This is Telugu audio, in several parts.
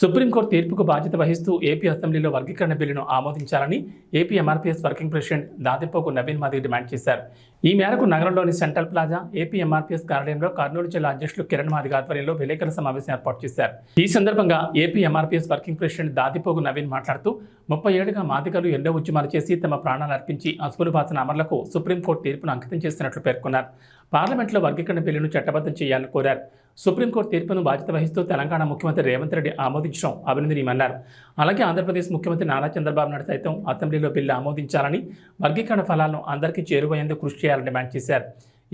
సుప్రీంకోర్టు తీర్పుకు బాధ్యత వహిస్తూ ఏపీ అసెంబ్లీలో వర్గీకరణ బిల్లును ఆమోదించాలని A P M R P S working president Dadipogu Naveen మాది డిమాండ్ చేశారు. ఈ మేరకు నగరంలోని సెంట్రల్ ప్లాజా ఏపీ ఎంఆర్పీఎస్ కార్యాలయంలో కర్నూలు జిల్లా అధ్యక్షులు కిరణ్ మాదిగ ఆధ్వర్యంలో విలేకరుల సమావేశం ఏర్పాటు చేశారు. ఈ సందర్భంగా A P M R P S working president Dadipogu Naveen మాట్లాడుతూ ముప్పై ఏడుగా మాదిగలు ఎన్నో ఉద్యమాలు చేసి తమ ప్రాణాలు అర్పించి అసుపులు బాసిన అమరులకు సుప్రీంకోర్టు తీర్పును అంకితం చేసినట్లు పేర్కొన్నారు. పార్లమెంట్లో వర్గీకరణ బిల్లును చట్టబద్ధం చేయాలని కోరారు. సుప్రీంకోర్టు తీర్పును బాధ్యత వహిస్తూ తెలంగాణ ముఖ్యమంత్రి రేవంత్ రెడ్డి ఆమోదించడం అభినందనీయమన్నారు. అలాగే ఆంధ్రప్రదేశ్ ముఖ్యమంత్రి నారా చంద్రబాబు నాయుడు సైతం అసెంబ్లీలో బిల్లు ఆమోదించాలని వర్గీకరణ ఫలాలను అందరికీ చేరువయ్యేందుకు కృషి చేయాలని డిమాండ్ చేశారు.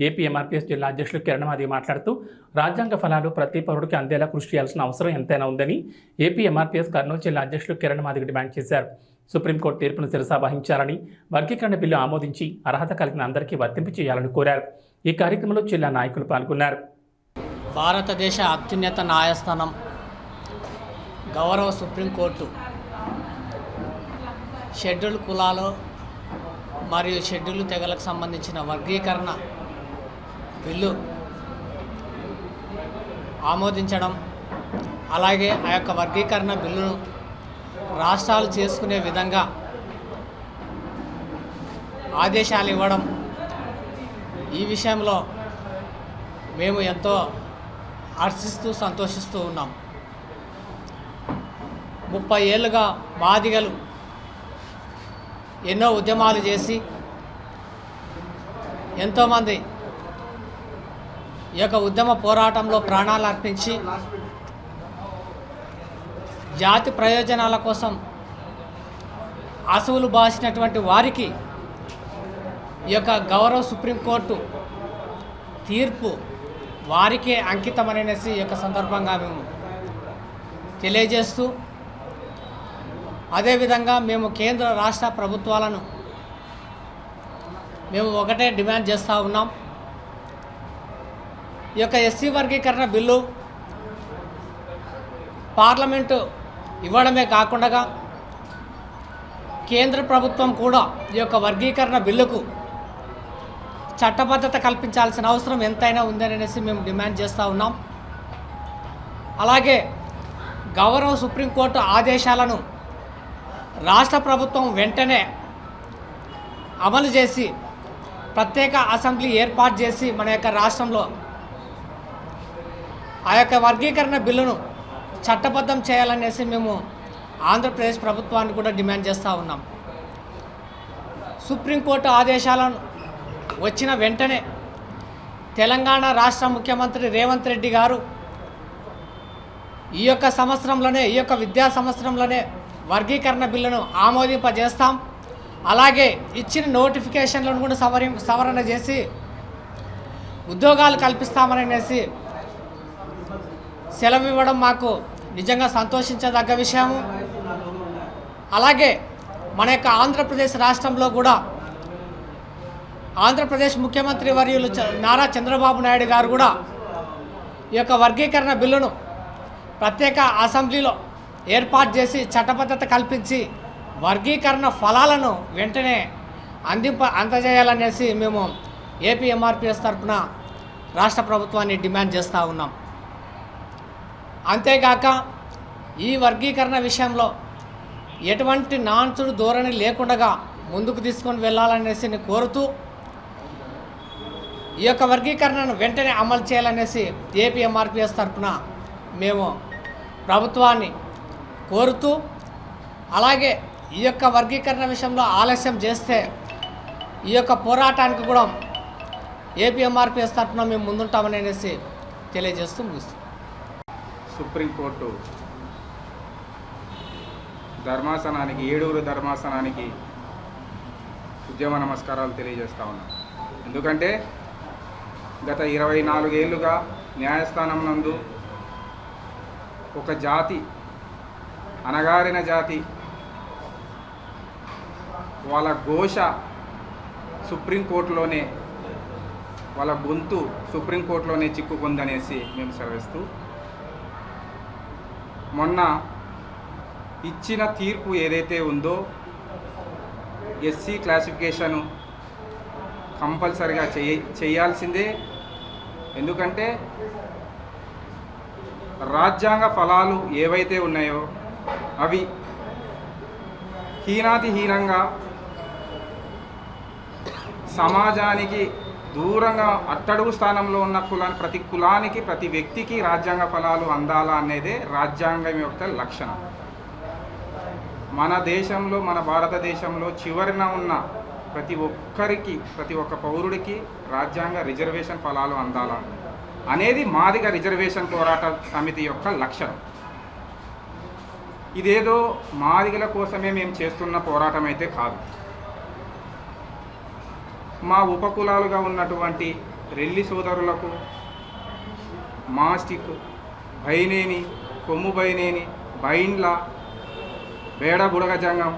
ఏపీ ఎంఆర్పీఎస్ జిల్లా అధ్యక్షులు కిరణమాది మాట్లాడుతూ రాజ్యాంగ ఫలాలు ప్రతి పౌరుడికి అందేలా కృషి చేయాల్సిన అవసరం ఎంతైనా ఉందని ఏపీ ఎంఆర్పీఎస్ కర్నూలు జిల్లా అధ్యక్షులు కిరణమాదికి డిమాండ్ చేశారు. సుప్రీంకోర్టు తీర్పును శిరసా వహించాలని వర్గీకరణ బిల్లు ఆమోదించి అర్హత కలిగిన అందరికీ వర్తింపు చేయాలని కోరారు. ఈ కార్యక్రమంలో జిల్లా నాయకులు పాల్గొన్నారు. భారతదేశ అత్యున్నత న్యాయస్థానం గౌరవ సుప్రీంకోర్టు షెడ్యూల్ కులాలు మరియు షెడ్యూల్ తెగలకు సంబంధించిన వర్గీకరణ బిల్లు ఆమోదించడం అలాగే ఆ యొక్క వర్గీకరణ బిల్లును రాష్ట్రాలు చేసుకునే విధంగా ఆదేశాలు ఇవ్వడం. ఈ విషయంలో మేము ఎంతో హర్షిస్తూ సంతోషిస్తూ ఉన్నాం. ముప్పై ఏళ్ళుగా మాదిగలు ఎన్నో ఉద్యమాలు చేసి ఎంతోమంది ఈ యొక్క ఉద్యమ పోరాటంలో ప్రాణాలు అర్పించి జాతి ప్రయోజనాల కోసం అసువులు బాసినటువంటి వారికి ఈ యొక్క గౌరవ సుప్రీంకోర్టు తీర్పు వారికే అంకితం అనేసి ఈ యొక్క సందర్భంగా మేము తెలియజేస్తూ అదేవిధంగా మేము కేంద్ర రాష్ట్ర ప్రభుత్వాలను మేము ఒకటే డిమాండ్ చేస్తూ ఉన్నాం. ఈ యొక్క ఎస్సీ వర్గీకరణ బిల్లు పార్లమెంటు ఇవ్వడమే కాకుండా కేంద్ర ప్రభుత్వం కూడా ఈ యొక్క వర్గీకరణ బిల్లుకు చట్టబద్ధత కల్పించాల్సిన అవసరం ఎంతైనా ఉందని అనేసి మేము డిమాండ్ చేస్తూ ఉన్నాం. అలాగే గౌరవ సుప్రీంకోర్టు ఆదేశాలను రాష్ట్ర ప్రభుత్వం వెంటనే అమలు చేసి ప్రత్యేక అసెంబ్లీ ఏర్పాటు చేసి మన యొక్క రాష్ట్రంలో ఆ యొక్క వర్గీకరణ బిల్లును చట్టబద్ధం చేయాలనేసి మేము ఆంధ్రప్రదేశ్ ప్రభుత్వాన్ని కూడా డిమాండ్ చేస్తూ ఉన్నాం. సుప్రీంకోర్టు ఆదేశాలను వచ్చిన వెంటనే తెలంగాణ రాష్ట్ర ముఖ్యమంత్రి రేవంత్ రెడ్డి గారు ఈ యొక్క సంవత్సరంలోనే ఈ యొక్క విద్యా సంవత్సరంలోనే వర్గీకరణ బిల్లును ఆమోదింపజేస్తాం. అలాగే ఇచ్చిన నోటిఫికేషన్లను కూడా సవరి సవరణ చేసి ఉద్యోగాలు కల్పిస్తామని అనేసి సెలవు ఇవ్వడం మాకు నిజంగా సంతోషించదగ్గ విషయము. అలాగే మన యొక్క ఆంధ్రప్రదేశ్ రాష్ట్రంలో కూడా ఆంధ్రప్రదేశ్ ముఖ్యమంత్రి వర్యులు చ- నారా చంద్రబాబు నాయుడు గారు కూడా ఈ యొక్క వర్గీకరణ బిల్లును ప్రత్యేక అసెంబ్లీలో ఏర్పాటు చేసి చట్టబద్ధత కల్పించి వర్గీకరణ ఫలాలను వెంటనే అందింప అందజేయాలనేసి మేము ఏపీ ఎంఆర్పిఎస్ తరఫున రాష్ట్ర ప్రభుత్వాన్ని డిమాండ్ చేస్తూ ఉన్నాం. అంతేగాక ఈ వర్గీకరణ విషయంలో ఎటువంటి నాన్సుడు ధోరణి లేకుండా ముందుకు తీసుకొని వెళ్ళాలనేసి కోరుతూ ఈ యొక్క వర్గీకరణను వెంటనే అమలు చేయాలనేసి ఏపీఎంఆర్పిఎస్ తరఫున మేము ప్రభుత్వాన్ని కోరుతూ అలాగే ఈ యొక్క వర్గీకరణ విషయంలో ఆలస్యం చేస్తే ఈ యొక్క పోరాటానికి కూడా ఏపీఎంఆర్పిఎస్ తరఫున మేము ముందుంటామని అనేసి తెలియజేస్తూ ముగిస్తాం సుప్రీంకోర్టు ధర్మాసనానికి ఏడుగురు ధర్మాసనానికి ఉద్యమ నమస్కారాలు తెలియజేస్తా ఉన్నాం. ఎందుకంటే గత ఇరవై నాలుగేళ్ళుగా న్యాయస్థానం నందు ఒక జాతి అణగారిన జాతి. వాళ్ళ ఘోష సుప్రీంకోర్టులోనే వాళ్ళ గొంతు సుప్రీంకోర్టులోనే చిక్కుకుందనేసి మేము సెలవిస్తూ మొన్న ఇచ్చిన తీర్పు ఏదైతే ఉందో ఎస్సీ క్లాసిఫికేషను కంపల్సరిగా చేయ చేయాల్సిందే. ఎందుకంటే రాజ్యాంగ ఫలాలు ఏవైతే ఉన్నాయో అవి హీనాతిహీనంగా సమాజానికి దూరంగా అట్టడుగు స్థానంలో ఉన్న కులాన్ని ప్రతి కులానికి ప్రతి వ్యక్తికి రాజ్యాంగ ఫలాలు అందాలా అనేదే రాజ్యాంగం యొక్క లక్షణం. మన దేశంలో మన భారతదేశంలో చివరిన ఉన్న ప్రతి ఒక్కరికి ప్రతి ఒక్క పౌరుడికి రాజ్యాంగ రిజర్వేషన్ ఫలాలు అందాలా అనేది మాదిగ రిజర్వేషన్ పోరాట సమితి యొక్క లక్షణం. ఇదేదో మాదిగల కోసమే మేము చేస్తున్న పోరాటం అయితే కాదు. మా ఉపకులాలుగా ఉన్నటువంటి రెల్లి సోదరులకు మాస్టిక్ బైనేని కొమ్ము బైనేని బైండ్ల బేడబుడగ జంగం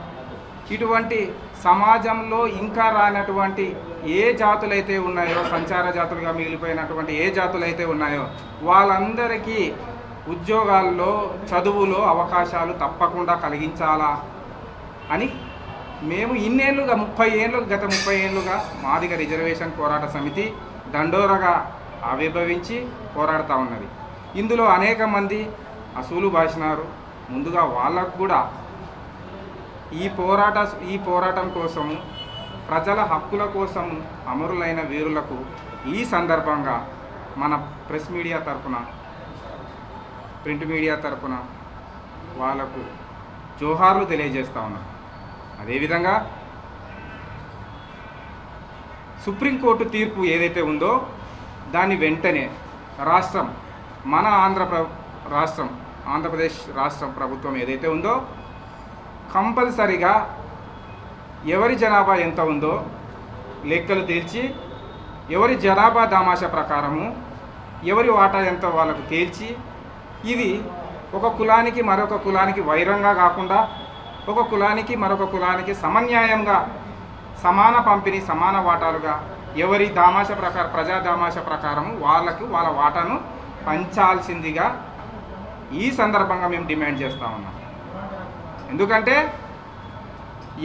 ఇటువంటి సమాజంలో ఇంకా రానటువంటి ఏ జాతులైతే ఉన్నాయో సంచార జాతులుగా మిగిలిపోయినటువంటి ఏ జాతులైతే ఉన్నాయో వాళ్ళందరికీ ఉద్యోగాల్లో చదువులో అవకాశాలు తప్పకుండా కలిగించాలా అని మేము ఇన్నేళ్ళుగా ముప్పై ఏళ్ళు గత ముప్పై ఏళ్ళుగా మాదిగ రిజర్వేషన్ పోరాట సమితి దండోరగా ఆవిర్భవించి పోరాడుతూ ఉన్నది. ఇందులో అనేక మంది అసూలు భాషినారు ముందుగా వాళ్ళకు కూడా ఈ పోరాట ఈ పోరాటం కోసము ప్రజల హక్కుల కోసము అమరులైన వీరులకు ఈ సందర్భంగా మన ప్రెస్ మీడియా తరపున ప్రింట్ మీడియా తరపున వాళ్ళకు జోహార్లు తెలియజేస్తూ ఉన్నారు అదేవిధంగా సుప్రీంకోర్టు తీర్పు ఏదైతే ఉందో దాన్ని వెంటనే రాష్ట్రం మన ఆంధ్ర రాష్ట్రం ఆంధ్రప్రదేశ్ రాష్ట్రం ప్రభుత్వం ఏదైతే ఉందో కంపల్సరిగా ఎవరి జనాభా ఎంత ఉందో లెక్కలు తేల్చి ఎవరి జనాభా దామాషా ప్రకారము ఎవరి వాటా ఎంత వాళ్ళకు తేల్చి ఇది ఒక కులానికి మరొక కులానికి వైరంగా కాకుండా ఒక కులానికి మరొక కులానికి సమన్యాయంగా సమాన పంపిణీ సమాన వాటాలుగా ఎవరి దామాష ప్రకార ప్రజా దామాష ప్రకారము వాళ్ళకు వాళ్ళ వాటాను పంచాల్సిందిగా ఈ సందర్భంగా మేము డిమాండ్ చేస్తూ ఉన్నాం. ఎందుకంటే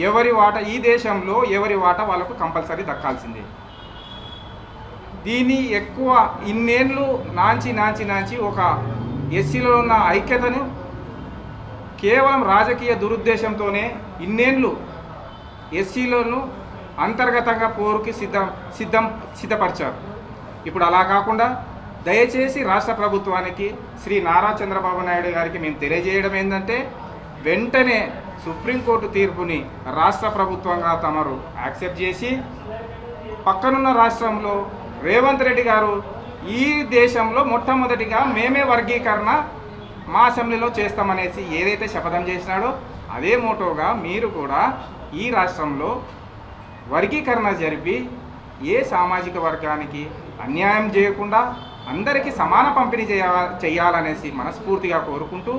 ఎవరి వాట ఈ దేశంలో ఎవరి వాట వాళ్ళకు కంపల్సరీ దక్కాల్సిందే. దీన్ని ఎక్కువ ఇన్నేళ్ళు నాంచి నాంచి నాంచి ఒక ఎస్సీలో ఉన్న ఐక్యతను కేవలం రాజకీయ దురుద్దేశంతోనే ఇన్నేళ్ళు ఎస్సీలను అంతర్గతంగా పోరుకి సిద్ధం సిద్ధం సిద్ధపరిచారు. ఇప్పుడు అలా కాకుండా దయచేసి రాష్ట్ర ప్రభుత్వానికి శ్రీ నారా చంద్రబాబు నాయుడు గారికి మేము తెలియజేయడం ఏంటంటే వెంటనే సుప్రీంకోర్టు తీర్పుని రాష్ట్ర ప్రభుత్వంగా తమరు యాక్సెప్ట్ చేసి పక్కనున్న రాష్ట్రంలో రేవంత్ రెడ్డి గారు ఈ దేశంలో మొట్టమొదటిగా మేమే వర్గీకరణ మా అసెంబ్లీలో చేస్తామనేసి ఏదైతే శపథం చేసినాడో అదే మోటోగా మీరు కూడా ఈ రాష్ట్రంలో వర్గీకరణ జరిపి ఏ సామాజిక వర్గానికి అన్యాయం చేయకుండా అందరికీ సమాన పంపిణీ చేయ చేయాలనేసి మనస్ఫూర్తిగా కోరుకుంటూ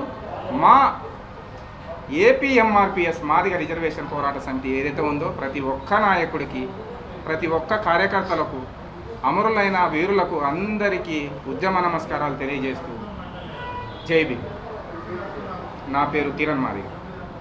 మా ఏపీఎంఆర్పిఎస్ మాదిగ రిజర్వేషన్ పోరాట సమితి ఏదైతే ఉందో ప్రతి ఒక్క నాయకుడికి ప్రతి ఒక్క కార్యకర్తలకు అమరులైన వీరులకు అందరికీ ఉద్యమ నమస్కారాలు తెలియజేస్తూ జైబి నా పేరు కిరణ్ మాదిగ